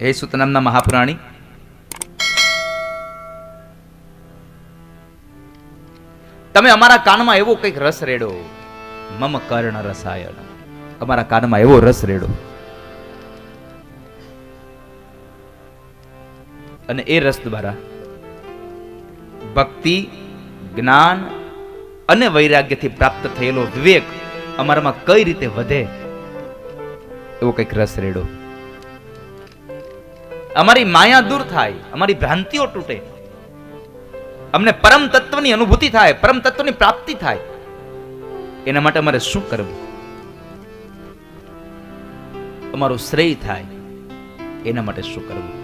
હે સુતનામના મહાપુરાણી તમે અમારા કાનમાં એવો કંઈક રસ રેડો મમ કર્ણ રસાયણ અમારા કાનમાં એવો રસ રેડો અને એ રસ દ્વારા ભક્તિ જ્ઞાન અને વૈરાગ્યથી પ્રાપ્ત થયેલો વિવેક અમારામાં કઈ રીતે વધે એવો કંઈક રસ રેડો અમારી માયા દૂર થાય, અમારી ભ્રાંતિઓ તૂટે. અમને પરમ તત્વની અનુભૂતિ થાય, પરમ તત્વની પ્રાપ્તિ થાય. એના માટે અમારે શું કરવું? અમારું શ્રેય થાય, એના માટે શું કરવું?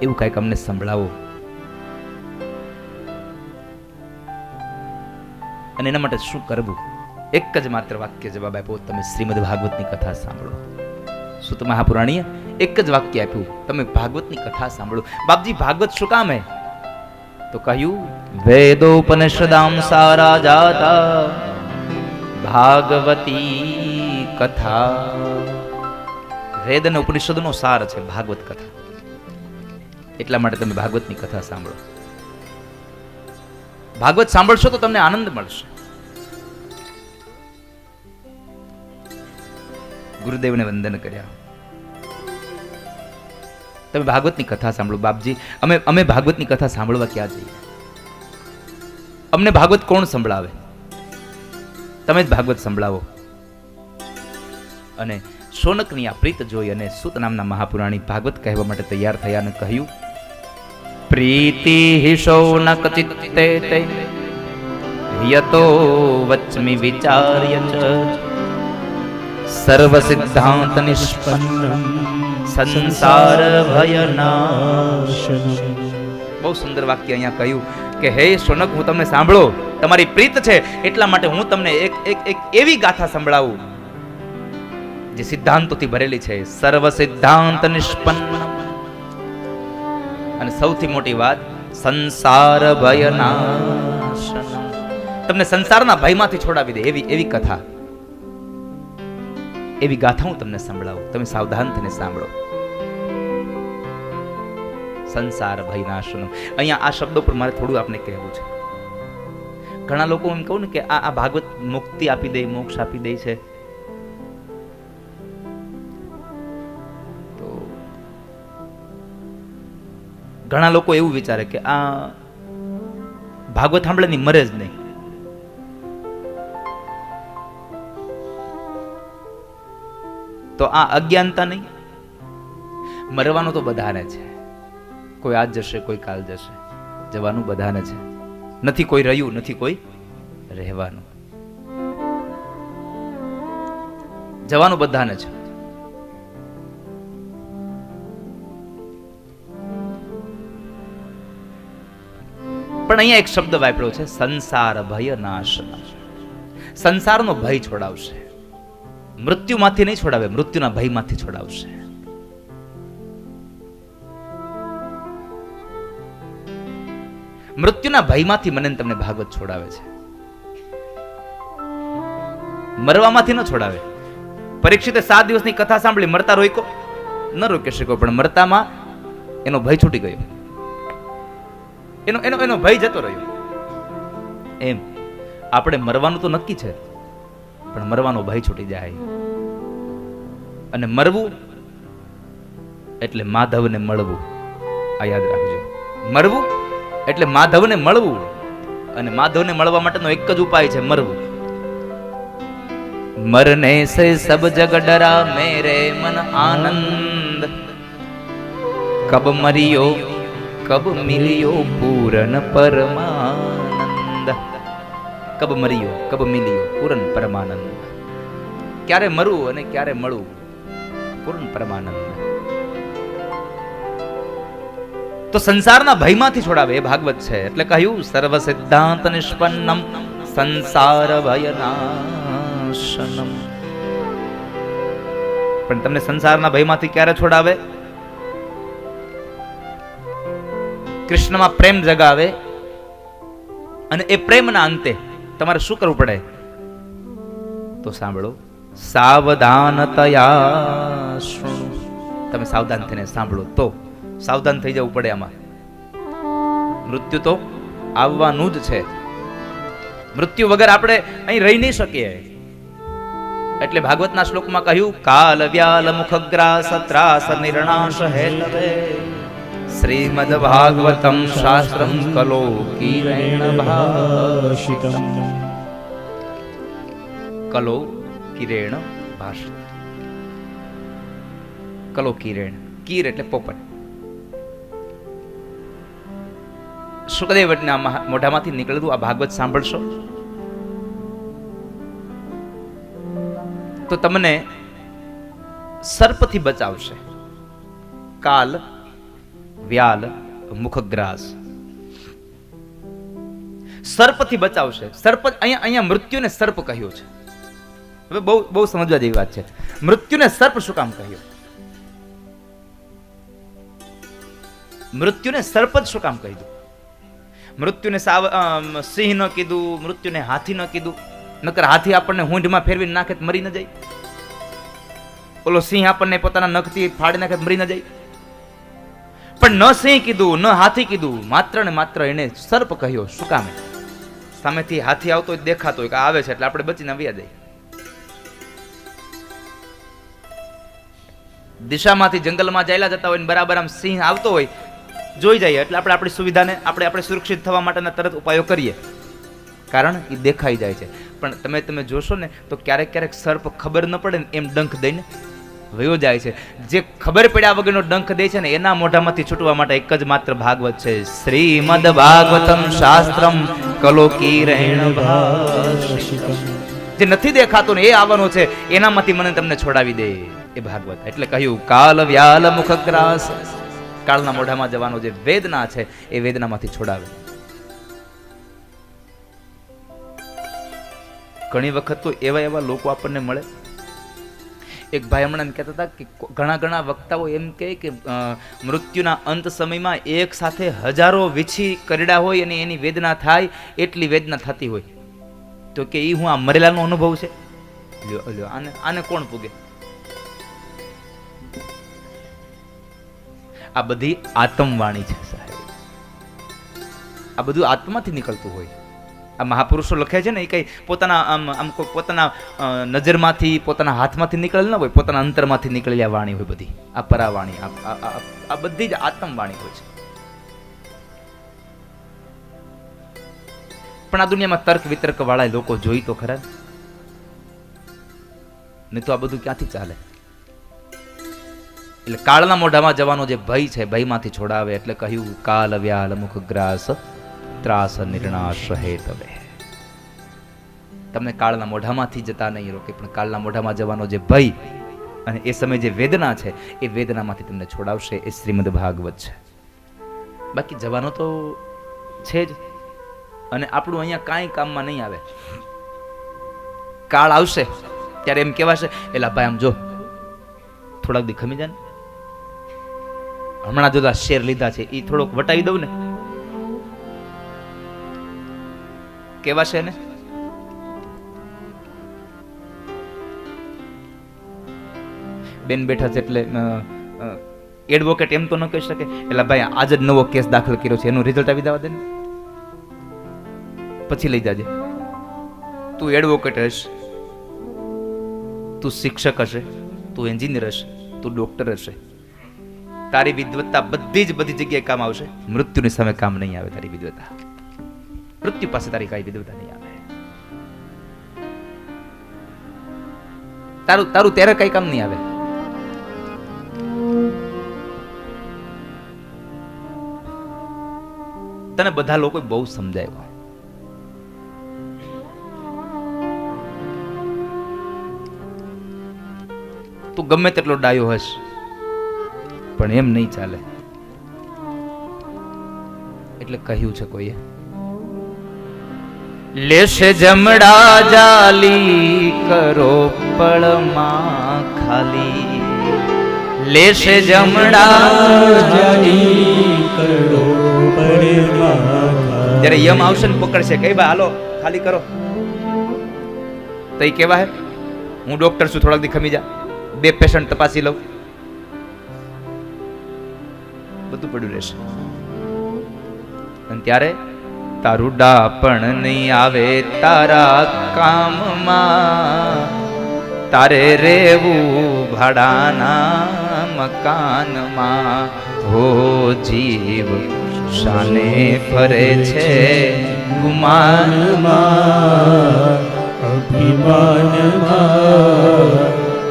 એવું કાંઈક અમને સંભળાવો. અને એના માટે શું કરવું? એક જ માત્ર વાક્ય જવાબ આપ્યો, તમે શ્રીમદ ભાગવતની કથા સાંભળો. સુત મહાપુરાણીએ એક જ વાક્ય આપ્યું. તમે ભાગવતની કથા સાંભળો. બાપજી, ભાગવત શું કામ હે? તો કહ્યું, વેદોપનિષદામ સારા જાતા ભાગવતી કથા. વેદ અને ઉપનિષદનો સાર છે ભાગવત કથા. એટલા માટે તમે ભાગવતની કથા સાંભળો. ભાગવત સાંભળશો તો તમને આનંદ મળશે. ગુરુદેવને વંદન કર્યા. તમે ભાગવતની કથા સાંભળો, બાપજી. અમે અમે ભાગવતની કથા સાંભળવા ક્યાં જઈએ? અમને ભાગવત કોણ સંભળાવે? તમે જ ભાગવત સંભળાવો. અને સોનકની આ પ્રીત જોઈ અને સુત નામના મહાપુરાણી ભાગવત કહેવા માટે તૈયાર થયા અને કહ્યું, પ્રીતિ હિ શૌનક ચિત્તે યતો વચ્મી વિચાર્ય સર્વ સિદ્ધાંત નિષ્પન્ન સંસાર ભયનાશન બહુ સુંદર વાક્ય અહીંયા કહ્યું કે, હે સોનક, હું તમને સાંભળો. તમારી પ્રીત છે, એટલા માટે હું તમને એક એક એક એવી ગાથા સંભળાવું, જે સિદ્ધાંતોથી ભરેલી છે. સર્વ સિદ્ધાંત નિષ્પન્ન અને સૌથી મોટી વાત સંસાર ભયના તમને સંસારના ભયમાંથી છોડાવી દે એવી એવી કથા. એવી ગાથા હું તમને સંભળાવું. તમે સાવધાન થઈને સાંભળો. સંસાર ભયનાશનમ અહીંયા આ શબ્દો પર મારે થોડું આપને કહેવું છે. ઘણા લોકો એમ કહું ને કે આ આ ભાગવત મુક્તિ આપી દે, મોક્ષ આપી દે છે. તો ઘણા લોકો એવું વિચારે કે આ ભાગવત સાંભળેની મરે જ નહીં. તો આ અજ્ઞાનતા નહીં. મરવાનું તો બધાને છે. કોઈ આજ જશે, કોઈ કાલ જશે. જવાનું બધાને છે. નથી કોઈ રહ્યું, નથી કોઈ રહેવાનું. જવાનું બધાને છે. પણ અહીંયા એક શબ્દ વાપર્યો છે, સંસાર ભય નાશ. સંસારનો ભય છોડાવશે. મૃત્યુમાંથી નહીં છોડાવે, મૃત્યુના ભયમાંથી છોડાવશે. મૃત્યુના ભયમાંથી મને તમને ભાગવત છોડાવે છે. મરવામાંથી ન છોડાવે. પરીક્ષિતે સાત દિવસની કથા સાંભળી મરતા રોક્યો ન રોકી શક્યો પણ મરતામાં એનો ભય છૂટી ગયો. એનો એનો એનો ભય જતો રહ્યો. એમ. આપણે મરવાનું તો નક્કી છે. પણ મરવાનો ભય છૂટી જાય. અને મરવું એટલે માધવને મળવું. આ યાદ રાખજો. મરવું એટલે માધવને મળવું. અને માધવને મળવા માટેનો એક જ ઉપાય છે મરવું. મરને સે સબ જગ ડરા મેરે મન આનંદ. કબ મરિયો, કબ મિલિયો પૂરન પરમાનંદ. કબ મરિયો, કબ મિલિયો, પૂરન પરમાનંદ. ક્યારે મરવું અને ક્યારે મળવું પૂર્ણ પરમાનંદ. તો સંસારના ભયમાંથી છોડાવે, એ ભાગવત છે. એટલે કહ્યું સર્વ સિદ્ધાંત નિષ્પન્નમ, સંસાર ભયનાશનમ. પણ તમને સંસારના ભયમાંથી ક્યારે છોડાવે? કૃષ્ણમાં પ્રેમ જગાવે અને એ પ્રેમના અંતે તમારે શું કરવું પડે? તો સાંભળો. સાવધાનતયા શૃણુ. તમે સાવધાન થઈને સાંભળો તો. સાવધાન થઈ જવું પડે આમાં. મૃત્યુ તો આવવાનું જ છે. મૃત્યુ વગર આપણે અહીં રહી નહીં શકીએ. એટલે ભાગવતના શ્લોકમાં કહ્યું કાલ વ્યાલ મુખગ્રાસ ત્રાસ નિર્ણાશ હેતવે. શ્રીમદ ભાગવતમ શાસ્ત્રમ કલો કિરેણ ભાષિતમ કલો કિરેણ ભાષિત કલો કિરેણ કીર એટલે પોપટ। સુખદેવના મહા- મોઢામાંથી નીકળેલું આ ભાગવત સાંભળશો? તો તમને સર્પથી બચાવશે. કાલ વ્યાલ, મુખગ્રાસ. સર્પથી બચાવશે. સર્પ અહીંયા અહીંયા મૃત્યુને સર્પ કહ્યું છે. હવે બહુ બહુ સમજવા જેવી વાત છે. મૃત્યુને સર્પ શું કામ કહ્યું? મૃત્યુને સર્પ જ શું કામ કહ્યું? મૃત્યુને સાવ સિંહ ન કીધું, મૃત્યુને હાથી ન કીધું. નકર હાથી આપણને હુંઢમાં ફેરવી નાખે મરી ન જાય. ઓલો સિંહ આપણને પોતાના નખથી ફાડી નાખે મરી ન જાય. પણ ન સિંહ કીધું, ન હાથી કીધું, માત્ર ને માત્ર એને સર્પ કહ્યો, શું કામે સામેથી હાથી આવતો દેખાતો કે આવે છે એટલે આપણે બચીને આવ્યા જઈએ દિશામાંથી જંગલમાં જાયેલા જતા હોય ને બરાબર આમ સિંહ આવતો હોય, જોઈ જઈએ એટલે આપણે આપણી સુવિધાને આપણે આપણે સુરક્ષિત થવા માટેના તરત ઉપાયો કરીએ. કારણ એ દેખાઈ જાય છે. પણ તમે તમે જોશો ને તો ક્યારેક ક્યારેક સર્પ ખબર ન પડે ને એમ ડંખ દઈને વયો જાય છે. જે ખબર પડ્યા વગરનો ડંખ દે છે ને, એના મોઢામાંથી છૂટવા માટે એક જ માત્ર ભાગવત છે. શ્રીમદ ભાગવતમ શાસ્ત્રમ કલોકી રહેણ જે નથી દેખાતું ને, એ આવવાનો છે. એનામાંથી મને તમને છોડાવી દે એ ભાગવત. એટલે કહ્યું, કાલ વ્યાલ મુખગ્રાસ કાળના મોઢામાં જવાનો જે વેદના છે, એ વેદનામાંથી છોડાવે. ઘણી વખત તો એવા એવા લોકો આપણને મળે. એક ભાઈ હમણાં એમ કહેતા હતા કે ઘણા ઘણા વક્તાઓ એમ કહે કે મૃત્યુના અંત સમયમાં એક સાથે હજારો વીછી કરડા હોય અને એની વેદના થાય, એટલી વેદના થતી હોય. તો કે એ હું આ મરેલાનો અનુભવ છે? લ્યો લ્યો, આને આને કોણ પૂગે? આ બધી આત્મવાણી છે સાહેબ. આ બધું આત્માથી નીકળતું હોય. આ મહાપુરુષો લખે છે ને, એ કંઈ પોતાના, આમ આમ કોઈ પોતાના નજરમાંથી, પોતાના હાથમાંથી નીકળેલ ન હોય, પોતાના અંતરમાંથી નીકળેલી આ વાણી હોય બધી. આ પરાવાણી, આ બધી જ આત્મવાણી હોય છે. પણ આ દુનિયામાં તર્ક વિતર્ક વાળા લોકો જોઈ તો ખરા નહીં તો આ બધું ક્યાંથી ચાલે? એટલે કાળના મોઢામાં જવાનો જે ભય છે, ભયમાંથી છોડાવે, એટલે કહ્યું, કાલ વ્યાલ મુખ ગ્રાસ ત્રાસ નિર્ણાશ હેતવે તમને કાળના મોઢામાંથી જતા નહીં રોકે, પણ કાળના મોઢામાં જવાનો જે ભય અને એ સમયે જે વેદના છે, એ વેદનામાંથી તમને છોડાવશે એ શ્રીમદ ભાગવત છે. બાકી જવાનો તો છે જ, અને આપણું અહીંયા કાંઈ કામમાં નહીં આવે. કાળ આવશે, ત્યારે એમ કહેવાશે, એલા ભાઈ, આમ જો, થોડાક દી ખમી જાય હમણાં જોતા શેર લીધા છે એ થોડોક વટાવી દઉં ને. કેવાશે ને બેન બેઠા છે એટલે એડવોકેટ એમ તો ન કહી શકે. એટલે ભાઈ, આજ જ નવો કેસ દાખલ કર્યો છે. એનું રિઝલ્ટ આવી દેવા દે ને. પછી લઈ જાજે. તું એડવોકેટ હશ. તું શિક્ષક હશે. તું એન્જિનિયર હશે. તું ડોક્ટર હશે. તારી વિદ્વત્તા બધી જ બધી જગ્યાએ કામ આવશે. મૃત્યુની સામે કામ નહીં આવે તારી વિદ્વત્તા. મૃત્યુ પાસે તારી કાંઈ વિદ્વત્તા નહીં આવે. તારું તારું ત્યારે કઈ કામ નહીં આવે. તને બધા લોકો બહુ સમજાવ્યો. તું ગમે તેટલો ડાયો હશ પણ એમ નહીં ચાલે. એટલે કહ્યું છે કોઈએ લેશે જમડા જાલી, કરો પળમાં ખાલી. લેશ જમડા જ્યારે યમ આવશે ને પકડશે કઈ ભાઈ હાલો, ખાલી કરો. તો એ કેવા હે? હું ડોક્ટર છું, થોડાક દી ખમી જા. બે પેશન્ટ તપાસી લઉં. બધું પડ્યું રહેશે. અને ત્યારે તારું ડાપણ નહીં આવે તારા કામમાં. તારે રેવું ભાડાના મકાનમાં. હો જીવ, શાને ફરે છે ગુમાનમાં. અભિમાનમાં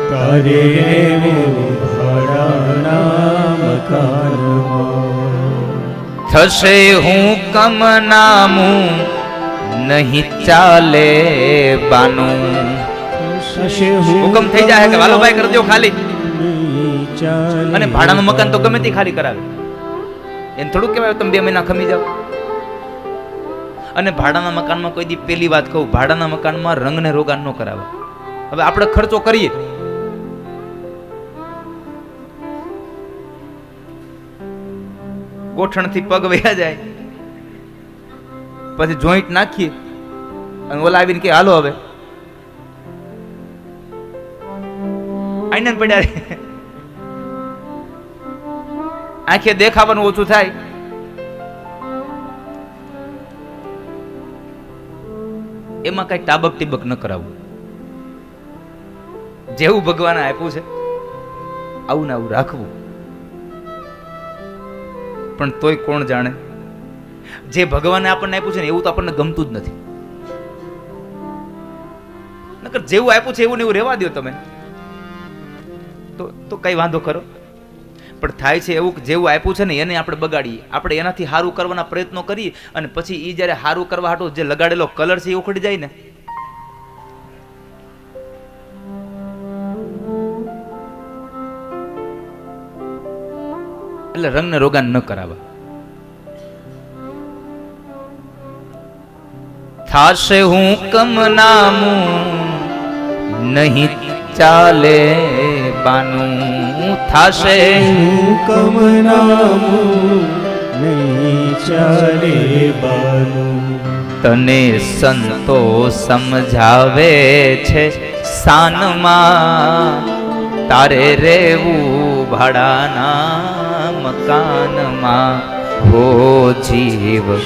તારે રેવું ભાડાના મકાનમાં. થશે હું કમ નામું નહીં ચાલે બાનું. હુકમ થઈ જાય કે વાલો ભાઈ કરજો ખાલી. અને ભાડાનું મકાન તો ગમે તે ખાલી કરાવે. એને થોડું કહેવાય તમે બે મહિના ખમી જાઓ. અને ભાડાના મકાનમાં કોઈ દી પેલી વાત કહું ભાડાના મકાનમાં રંગને રોગાન ન કરાવે. હવે આપણે ખર્ચો કરીએ. ગોઠણથી પગ વયા જાય. પછી જોઈન્ટ નાખીએ અને ઓલા આવીને કે હાલો હવે. આઈને ને પડ્યા આંખે દેખાવાનું ઓછું થાય. એમાં કઈ ટાબક ટીબક ન કરાવવું જેવું ભગવાન આપ્યું છે, આવું ને આવું રાખવું. પણ તોય કોણ જાણે? જે ભગવાને આપણને આપ્યું છે ને, એવું તો આપણને ગમતું જ નથી. નકર જેવું આપ્યું છે, એવું ને એવું રહેવા દો તમે. તો તો કઈ વાંધો ખરો? પણ થાય છે એવું જેવું આપ્યું છે ને, એને આપણે બગાડીએ. આપણે એનાથી સારું કરવાના પ્રયત્નો કરીએ અને પછી એ જ્યારે સારું કરવા હાટો જે લગાડેલો કલર છે એ ઉખડી જાય ને એટલે રંગને રોગાન ન કરાવવા થાશે હું કમ નામું નહીં ચાલે બાનું. થાશે હુકમ નામું નહીં ચાલે બાનું. તને સંતો સમજાવે છે સાનમાં. તારે રેવું ભાડાના મકાનમાં હો જીવ.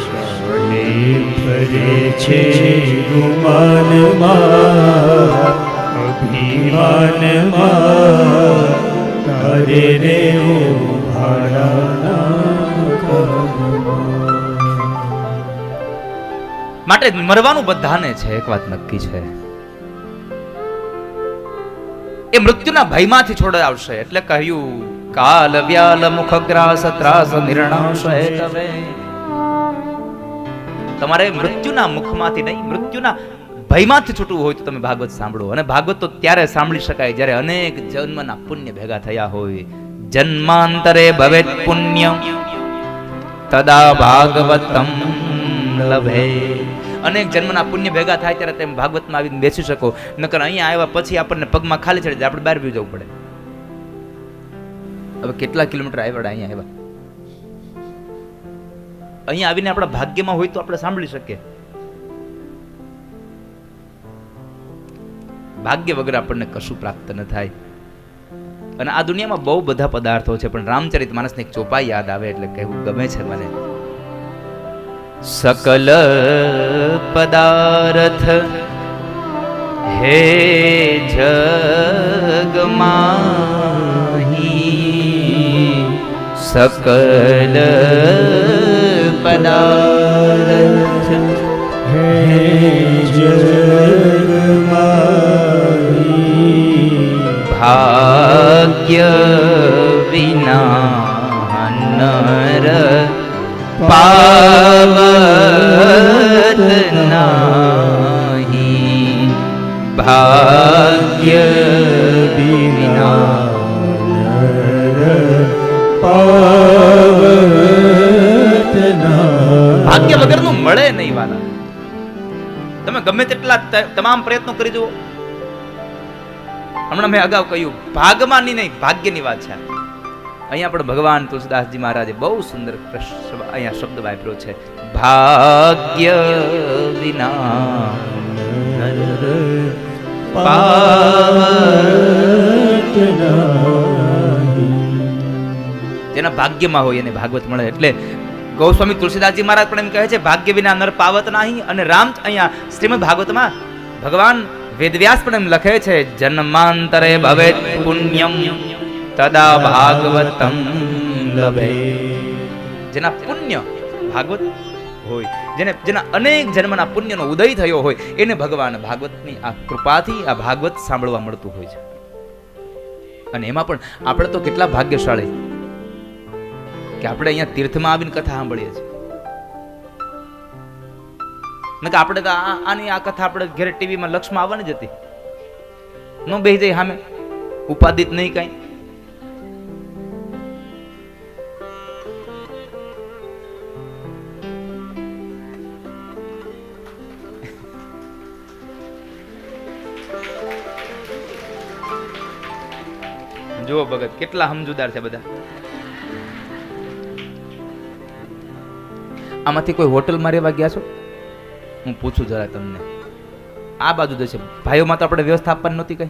ફરે છે ગુમાનમાં માટે મરવાનું બધાને છે, એક વાત નક્કી છે. એ મૃત્યુના ભયમાંથી છોડાવશે એટલે કહ્યું કાલ વ્યાલ મુખ ગ્રાસ ત્રાસ નિર્ણાશય તવે તમારે મૃત્યુના મુખમાંથી નહીં, મૃત્યુના ભયમાંથી છૂટવું હોય તો તમે ભાગવત સાંભળો. અને ભાગવત તો ત્યારે સાંભળી શકાય જ્યારે અનેક જન્મના પુણ્ય ભેગા થયા હોય. જન્માંતરે ભવેત પુણ્ય, તદા ભાગવતમ લભે. અનેક જન્મના પુણ્ય ભેગા થાય ત્યારે તમે ભાગવતમાં આવીને બેસી શકો. નકર અહીંયા આવ્યા પછી આપણને પગમાં ખાલી ચડી આપણે બહાર બી જવું પડે. હવે કેટલા કિલોમીટર આવ્યા અહીંયા આવ્યા? અહીંયા આવીને આપણા ભાગ્યમાં હોય તો આપણે સાંભળી શકીએ. ભાગ્ય વગર આપણને કશું પ્રાપ્ત ન થાય. અને આ દુનિયામાં બહુ બધા પદાર્થો છે, પણ રામચરિત માણસને એક ચોપાઈ યાદ આવે એટલે કહેવું ગમે છે મને. સકલ પદાર્થ હે જગમાહી સકલ તમામ પ્રયત્નો કરી જુઓ. હમણાં મેં અગાઉ કહ્યું ભાગમાંની નહીં, ભાગ્યની વાત છે. અહીંયા પણ ભગવાન તુલસીદાસજી મહારાજે બહુ સુંદર અહીંયા શબ્દ વાપર્યો છે. ભાગ્ય વિના જેના ભાગ્યમાં હોય એને ભાગવત મળે. એટલે ગૌસ્વામી તુલસીદાસજી મહારાજ પણ એમ કહે છે, ભાગ્ય વિના નર પાવત નહીં. અને રામ અહીંયા શ્રીમદ ભાગવતમાં ભગવાન વેદવ્યાસ પણ એમ લખે છે, જન્માંતરે ભવે પુણ્યમ, તદા ભાગવતમ લભે. જેના પુણ્ય ભાગવત હોય, જેને જેના અનેક જન્મના પુણ્યનો ઉદય થયો હોય, એને ભગવાન ભાગવતની આ કૃપાથી, આ ભાગવત સાંભળવા મળતું હોય છે. અને એમાં પણ આપણે તો કેટલા ભાગ્યશાળી કે આપણે અહીંયા તીર્થમાં આવીને કથા સાંભળીએ છીએ. નકર આપણે તો આની આ કથા આપણે ઘેર ટીવીમાં લક્ષમાં આવવાની જ હતી. ન બેસી જાય સામે ઉપાદિત નહીં કાંઈ. જુઓ ભગત, કેટલા સમજુદાર છે બધા. આમાંથી કોઈ હોટલમાં રહેવા ગયા છો? હું પૂછું જરા તમને. આ બાજુ જશે ભાઈઓમાં તો આપણે વ્યવસ્થા આપવાની નહોતી કઈ?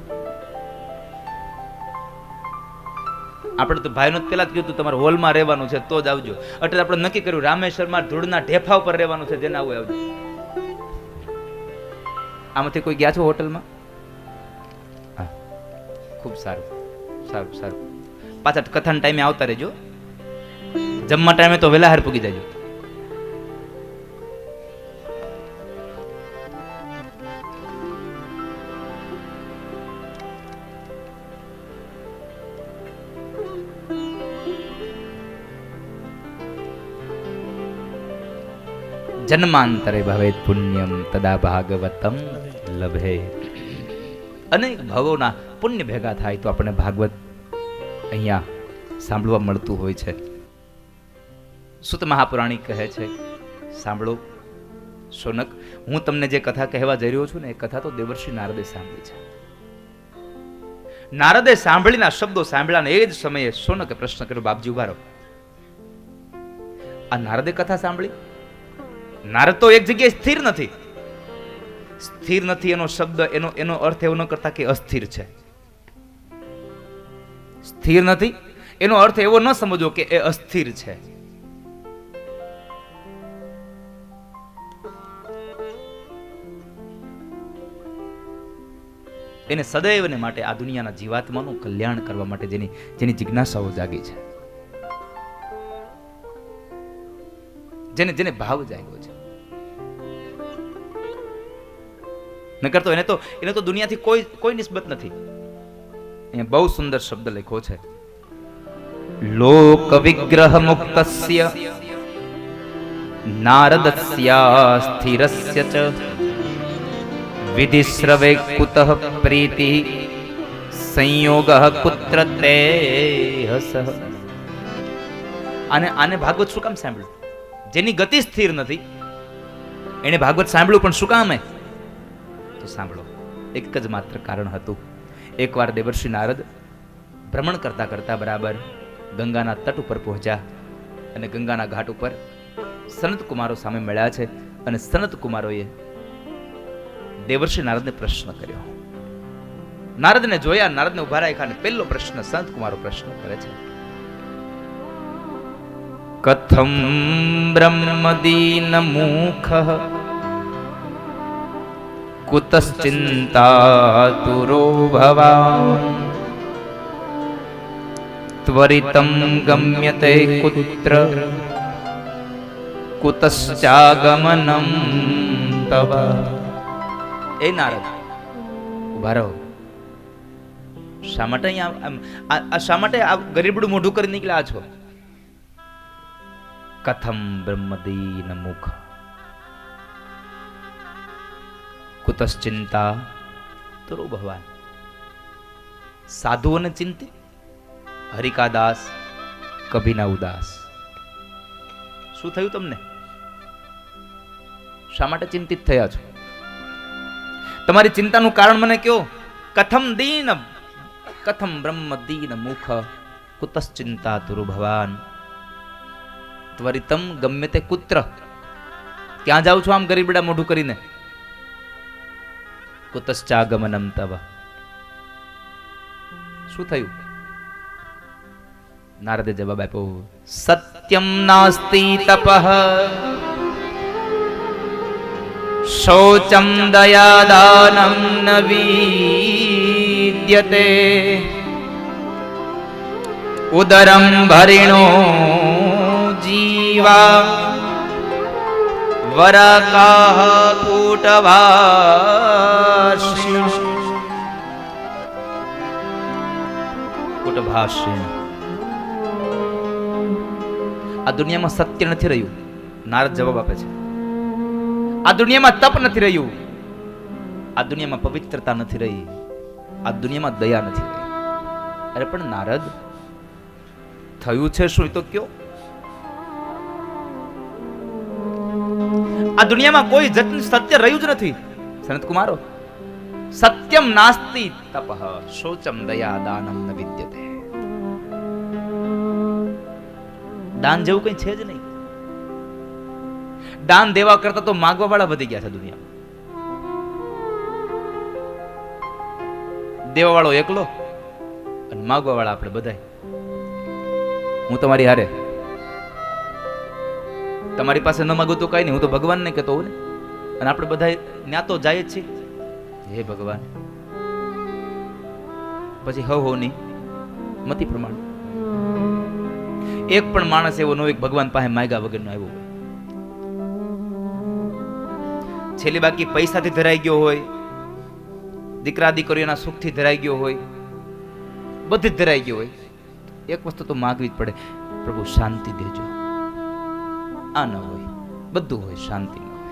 આપણે તો ભાઈનો પેલા જ કીધું તમારે હોલમાં રહેવાનું છે, તો જ આવજો. એટલે આપણે નક્કી કર્યું રામેશ્વરમાં ધૂળના ઢેફા ઉપર રહેવાનું છે, જેને આવું આવજો. આમાંથી કોઈ ગયા છો હોટલમાં? હા. ખૂબ સારું. સારું સારું. પાછા કથાના ટાઈમે આવતા રહેજો. જમવા ટાઈમે તો વહેલા હાર પૂગી જાજો. જન્માંતરે ભવેત પુણ્યમ તદા ભાગવતમ લભે અનેક ભવોના પુણ્ય ભેગા થાય તો આપણને ભાગવત અહીંયા સાંભળવા મળતું હોય છે સુત મહાપુરાણી કહે છે સાંભળો સોનક હું તમને જે કથા કહેવા જઈ રહ્યો છું ને એ કથા તો દેવર્ષિ નારદે સાંભળી છે નારદે સાંભળીના શબ્દો સાંભળ્યા ને એ જ સમયે સોનકે પ્રશ્ન કર્યો બાપજી ઊભા આ નારદે કથા સાંભળી નારદ તો એક જગ્યાએ સ્થિર નથી. સ્થિર નથી એનો શબ્દ, એનો એનો અર્થ એવો ન કરતા કે અસ્થિર છે. સ્થિર નથી, એનો અર્થ એવો ન સમજો કે એ અસ્થિર છે. એને સદૈવને માટે આ દુનિયાના જીવાત્માનું કલ્યાણ કરવા માટે જેની જેની જિજ્ઞાસાઓ જાગી છે. જેને જેને ભાવ જાગ્યો છે. નકર તો એને તો એને તો દુનિયાથી કોઈ કોઈ નિસ્બત નથી. એ બહુ સુંદર શબ્દ લખ્યો છે. લોક વિગ્રહ મુક્તસ્ય નારદસ્ય સ્થિરસ્ય ચ વિધિશ્રવે કુતઃ પ્રીતિ, સંયોગ કુત્ર તે હસ આને આને ભાગવત શું કામ સાંભળ્યું? જેની ગતિ સ્થિર નથી. એને ભાગવત સાંભળ્યું, પણ શું કામ? તો સાંભળો, એક જ માત્ર કારણ હતું. એકવાર દેવર્ષિ નારદ ભ્રમણ કરતા કરતા બરાબર ગંગાના તટ ઉપર પહોંચ્યા અને ગંગાના ઘાટ ઉપર સનત કુમારો સામે મળ્યા છે અને સનત કુમારોએ દેવર્ષિ નારદને પ્રશ્ન કર્યો. નારદને જોયા, નારદને ઊભા રાખ્યા અને પહેલો પ્રશ્ન સંત કુમારો પ્રશ્ન કરે છે. કથમ બ્રહ્મદીન મુખ કુતશ્ચિંતાતુરો ભવાન ત્વરિતમ ગમ્યતે કુત્ર કુતશ્ચાગમનમ તવ એ નારદ ઊભા રહો શા માટે અહીંયા શા માટે આ ગરીબડું મોઢું કરી નીકળ્યા છો કથમ બ્રહ્મદીન મુખ કુતશ્ચિંતા તરો ભગવાન સાધુઓને ચિંતિત હરિકાદાસ કભીના ઉદાસ શું થયું તમને? શા માટે ચિંતિત થયા છો? તમારી ચિંતાનું કારણ મને કયો કથમ દીન કથમ બ્રહ્મ દીન મુખ કુતશ્ચિંતા તુરુ ભવાન ત્વરિતમ ગમે તે કુત્ર ક્યાં જાઉં છો આમ ગરીબડા મોઢું કરીને. કુતશ્ચાગમનમ તવ. શું થયું? નારદે જવાબ આપ્યો, સત્યમ નાસ્તિ તપઃ. શૌચમ દયાદાનમ ન ઉદરમ ભરિણો જીવા वरकाः કૂટભાષ્ય કૂટભાષ્ય આ દુનિયામાં સત્ય નથી રહ્યું નારદ જવાબ આપે છે આ દુનિયામાં તપ નથી રહ્યું આ દુનિયામાં પવિત્રતા નથી રહી આ દુનિયામાં દયા નથી રહી અરે પણ નારદ થયું છે શું તો કયો આ દુનિયામાં કોઈ જતન સત્ય રહ્યું જ નથી. સનત કુમારો સત્યમ નાસ્તિ તપઃ, શોચમ દયા દાનમ ન વિદ્યતે. દાન જેવું કઈ છે જ નહીં. દાન દેવા કરતા તો માગવા વાળા વધી ગયા છે દુનિયામાં. દેવા વાળો એકલો અને માગવા વાળા આપણે બધાય. હું તમારી હારે તમારી પાસે ન માગું તો કઈ નહીં. હું તો ભગવાનને કહેતો હોઉં ને. અને આપણે બધા ત્યાં જાય જ છીએ. હે ભગવાન. પછી હવ હો નહીં મતિ પ્રમાણે. એક પણ માણસ એવો ન હોય ભગવાન પાસે માગ્યા વગરનો આવ્યો હોય. છેલ્લી બાકી પૈસાથી ધરાઈ ગયો હોય, દીકરા દીકરીઓના સુખથી ધરાઈ ગયો હોય, બધી જ ધરાઈ ગયો હોય. એક વસ્તુ તો માગવી જ પડે. પ્રભુ, શાંતિ દેજો. આ ન હોય, બધું હોય શાંતિ ન હોય.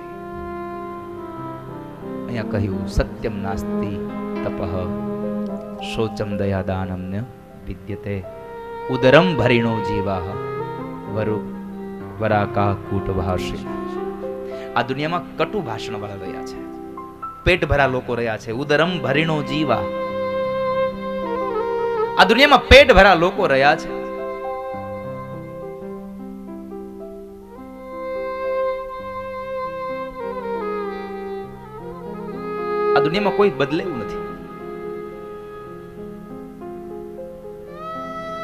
અહીંયા કહ્યું, સત્યમ નાસ્તિ તપહ શોચમ દયાદાનમ વિદ્યતે, ઉદરમ ભરીણો જીવાહ વરુ, વરાકા કૂટ ભાષે આ દુનિયામાં કટુ ભાષણ વાળા રહ્યા છે. પેટ ભરા લોકો રહ્યા છે. ઉદરમ ભરીણો જીવા. આ દુનિયામાં પેટ ભરા લોકો રહ્યા છે. દુનિયામાં કોઈ બદલે એવું નથી.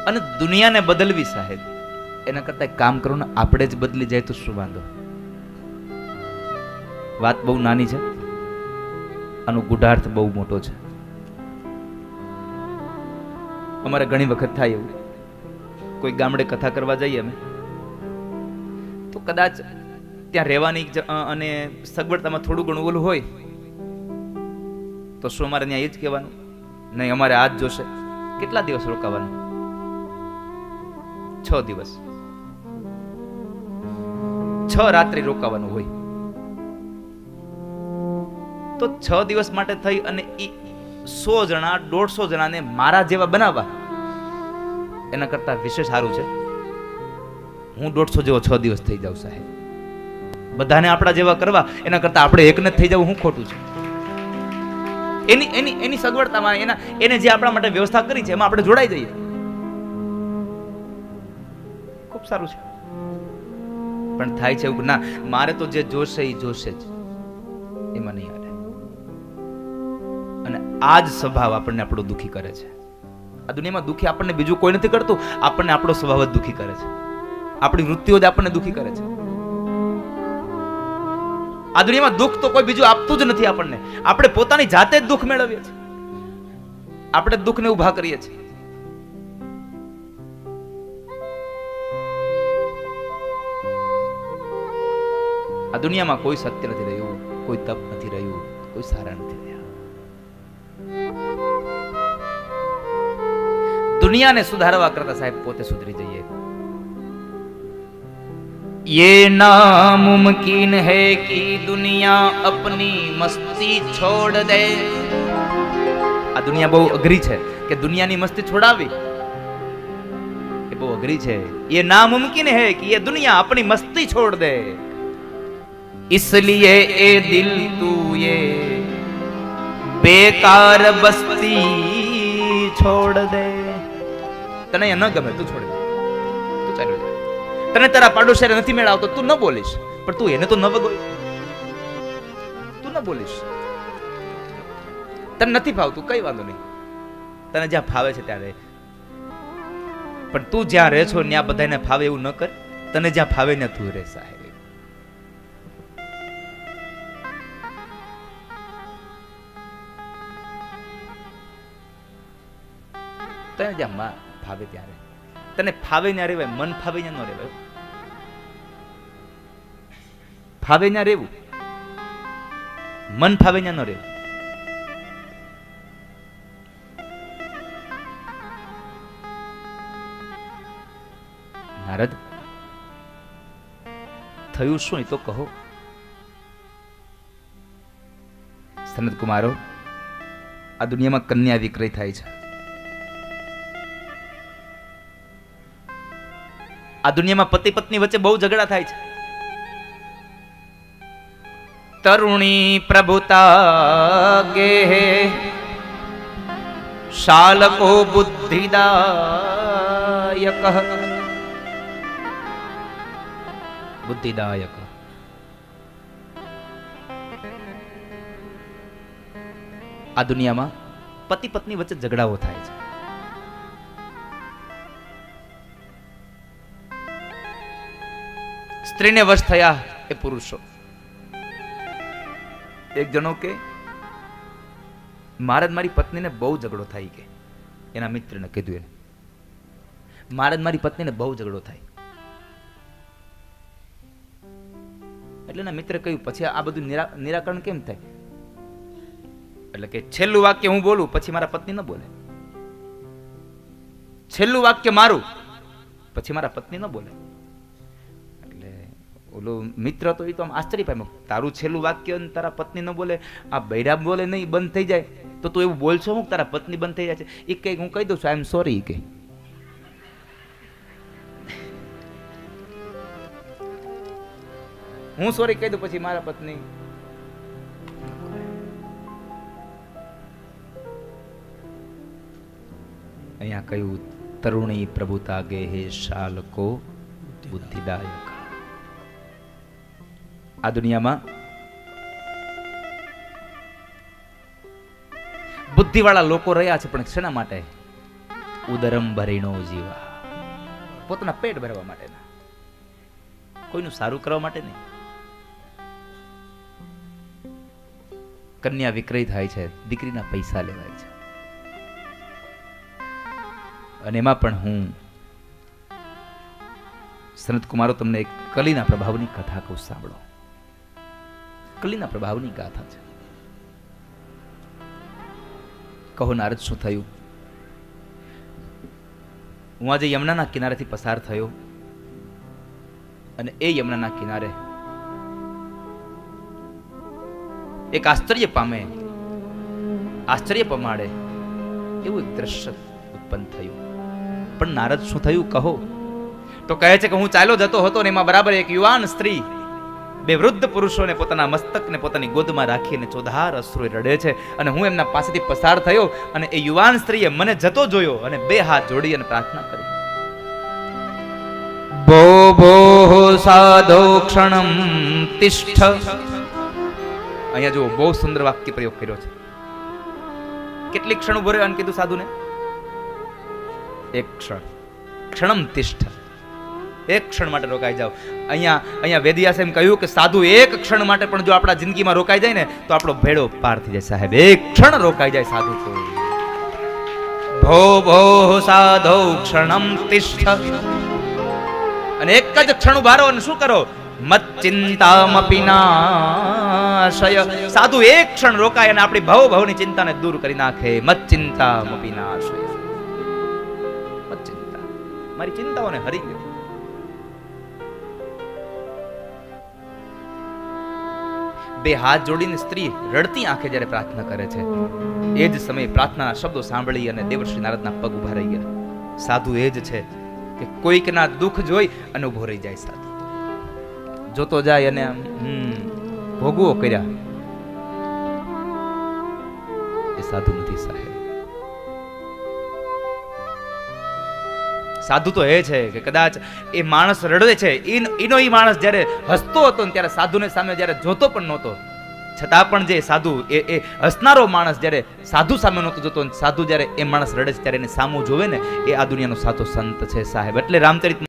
અને દુનિયાને બદલવી સાહેબ, એના કરતા કામ કરો ને, આપણે જ બદલી જાય તો શું વાંધો? વાત બહુ નાની છે, આનો ગુઢાર્થ બહુ મોટો છે. અમારે ઘણી વખત થાય એવું. કોઈ ગામડે કથા કરવા જઈએ અમે. તો કદાચ ત્યાં રહેવાની અને સગવડતામાં થોડું ઘણું ઓલું હોય તો શું અમારે ત્યાં એ જ કહેવાનું? નહીં, અમારે આ જ જોશે. કેટલા દિવસ રોકાવાનું? છ દિવસ. છ રાત્રિ રોકાવાનું હોય. તો છ દિવસ માટે થઈ અને એ સો જણા, દોઢસો જણાને મારા જેવા બનાવવા. એના કરતા વિશેષ સારું છે. હું દોઢસો જેવો છ દિવસ થઈ જાઉં સાહેબ. બધાને આપણા જેવા કરવા. એના કરતા આપણે એકને થઈ જવું હું ખોટું છે. એની એની એની સગવડતામાં એના, એને જે આપણા માટે વ્યવસ્થા કરી છે, એમાં આપણે જોડાઈ જઈએ. ખૂબ સારું છે. પણ થાય છે એવું ના, મારે તો જે જોશે એ જોશે જ. એમાં નહીં હાલે. અને આ જ સ્વભાવ આપણને આપણો દુઃખી કરે છે. આ દુનિયામાં દુઃખી આપણને બીજું કોઈ નથી કરતું, આપણને આપણો સ્વભાવ જ દુઃખી કરે છે. આપણી વૃત્તિઓ જ આપણને દુખી કરે છે. આ દુનિયામાં દુઃખ તો કોઈ બીજું આપતું જ નથી આપણને. આપણે પોતાની જાતે જ દુઃખ મેળવીએ છીએ. આપણે દુઃખને ઊભા કરીએ છીએ. આ દુનિયામાં કોઈ સત્ય નથી રહ્યું, કોઈ તપ નથી રહ્યું, કોઈ સારા નથી રહ્યા. દુનિયાને સુધારવા કરતા સાહેબ પોતે સુધરી જઈએ. ये नामुमकिन है कि दुनिया अपनी मस्ती छोड़ दे આ દુનિયા બહુ અઘરી છે કે દુનિયાની મસ્તી છોડાવી એ બહુ અઘરી છે ये नामुमकिन है कि ये दुनिया अपनी मस्ती छोड़ दे इसलिए ए दिल तू ये बेकार बस्ती छोड़ દે તને અહીંયા ન ગમે તું છોડી દે તું ચાલ્યો જા તને તારા પાડોશી નથી મેળ તું ન બોલીશ. પણ તું એને તો ન વગોય. તું ન બોલીશ. તને નથી ફાવતું, કઈ વાંધો નહીં. તને જ્યાં ફાવે છે ત્યાં રહે. પણ તું જ્યાં રહે છો, ત્યાં બધાને ફાવે એવું ન કર. તને જ્યાં ફાવે ને તું રહે, સાહેબ. તને જ્યાં માં ફાવે ત્યાં રહે. તને ફાવે ત્યાં રહેવાય, મન ફાવે ન રહેવાય. ફાવે ત્યાં રહેવું? મન ફાવે ત્યાં ન રહેવું. નારદ, થયું શું એ તો કહો. સનત કુમારો, આ દુનિયામાં કન્યા વિક્રય થાય છે. આ દુનિયામાં પતિ પત્ની વચ્ચે બહુ ઝઘડા થાય છે. તરુણી પ્રભુતા ગે શાલકો બુદ્ધિદાયક બુદ્ધિદાયક આ દુનિયામાં પતિ પત્ની વચ્ચે ઝઘડાઓ થાય છે સ્ત્રીને વશ થયા એ પુરુષો એક જણો કે, મારે જ મારી પત્નીને બહુ ઝઘડો થાય કે. એના મિત્રને કીધું એને. મારે જ મારી પત્નીને બહુ ઝઘડો થાય. એટલે એના મિત્રે કહ્યું, પછી આ બધું નિરાકરણ કેમ થાય? એટલે કે, છેલ્લું વાક્ય હું બોલું, પછી મારા પત્ની ન બોલે. છેલ્લું વાક્ય મારું, પછી મારા પત્ની ન બોલે. ઓલો મિત્ર તો એ તો આમ આશ્ચર્ય પામ્યો. તારું છેલ્લું વાક્ય તારા પત્ની ન બોલે, આ બૈરા બોલે નહીં, બંધ થઈ જાય. તો તું એવું બોલશો હું તારા પત્ની બંધ થઈ જાય છે. એ કંઈક હું કહી દઉં છું આઈ એમ સોરી કે. હું સોરી કહી દઉં પછી મારા પત્ની. અહીંયા કહ્યું, તરુણી પ્રભુતા ગે હે શાલકો બુદ્ધિદાયક. આ દુનિયામાં બુદ્ધિવાળા લોકો રહ્યા છે, પણ શેના માટે? ઉદરમ ભરીનો જીવા. પોતાના પેટ ભરવા માટેના. કોઈનું સારું કરવા માટે નહીં. કન્યા વિક્રય થાય છે, દીકરીના પૈસા લેવાય છે. અને એમાં પણ હું સનત કુમારો તમને એક કલીના પ્રભાવની કથા કહું, સાંભળો. કલીના પ્રભાવની ગાથા છે. કહો નારદ, શું થયું? હું આજે યમુનાના કિનારેથી પસાર થયો અને એ યમુનાના કિનારે એક આશ્ચર્ય પામે, આશ્ચર્ય પમાડે એવું એક દ્રશ્ય ઉત્પન્ન થયું. પણ નારદ, શું થયું? કહો. તો કહે છે કે હું ચાલ્યો જતો હતો ને એમાં બરાબર એક યુવાન સ્ત્રી બે વૃદ્ધ પુરુષોને પોતાના મસ્તકને પોતાની ગોદમાં રાખીને ચોધાર અશ્રુએ રડે છે. અને હું એમના પાસેથી પસાર થયો અને એ યુવાન સ્ત્રીએ મને જતો જોયો અને બે હાથ જોડી અને પ્રાર્થના કરી. ભો ભો સાધો ક્ષણમ તિષ્ઠ. અહીંયા જુઓ બહુ સુંદર વાક્ય પ્રયોગ કર્યો છે. કેટલી ક્ષણ ઊભો રહ્યો અને કીધું સાધુને? એક ક્ષણ. ક્ષણમ તિષ્ઠ. એક ક્ષણ માટે રોકાઈ જાઓ. અહીંયા અહીંયા વેદિયાસે એમ કહ્યું કે સાધુ એક ક્ષણ માટે પણ જો આપણા જિંદગીમાં રોકાઈ જાય ને, તો આપણો ભેડો પાર થઈ જાય સાહેબ. એક ક્ષણ રોકાઈ જાય સાધુ તો. ભો ભો, સાધો ક્ષણમ તિષ્ઠ. અને એક જ ક્ષણ ઉભારો અને શું કરો? મત ચિંતામપી શય સાધુ એક ક્ષણ રોકાય અને આપણી ભવ, ભવની ચિંતાને દૂર કરી નાખે. મત ચિંતામપી નાશય. મત ચિંતા. મારી ચિંતાઓને હરી ગયો બે હાથ જોડીને સ્ત્રી રડતી આંખે જ્યારે પ્રાર્થના કરે છે. એ જ સમયે પ્રાર્થનાના શબ્દો સાંભળી અને દેવશ્રી નારદના પગ ઊભા રહી ગયા. સાધુ એ જ છે કે કોઈકના દુઃખ જોઈ અને ઊભો રહી જાય સાધુ. જોતો જાય અને ભોગવો કર્યા. એ સાધુ નથી સાહેબ. સાધુ તો એ છે કે કદાચ એ માણસ રડે છે. એનો એ માણસ જ્યારે હસતો હતો ને ત્યારે સાધુને સામે જ્યારે જોતો પણ નહોતો. છતાં પણ જે સાધુ એ એ હસનારો માણસ જ્યારે સાધુ સામે નહોતો જતો સાધુ જ્યારે એ માણસ રડે છે ત્યારે એને સામું જોવે ને, એ આ દુનિયાનો સાચો સંત છે સાહેબ. એટલે રામચરિત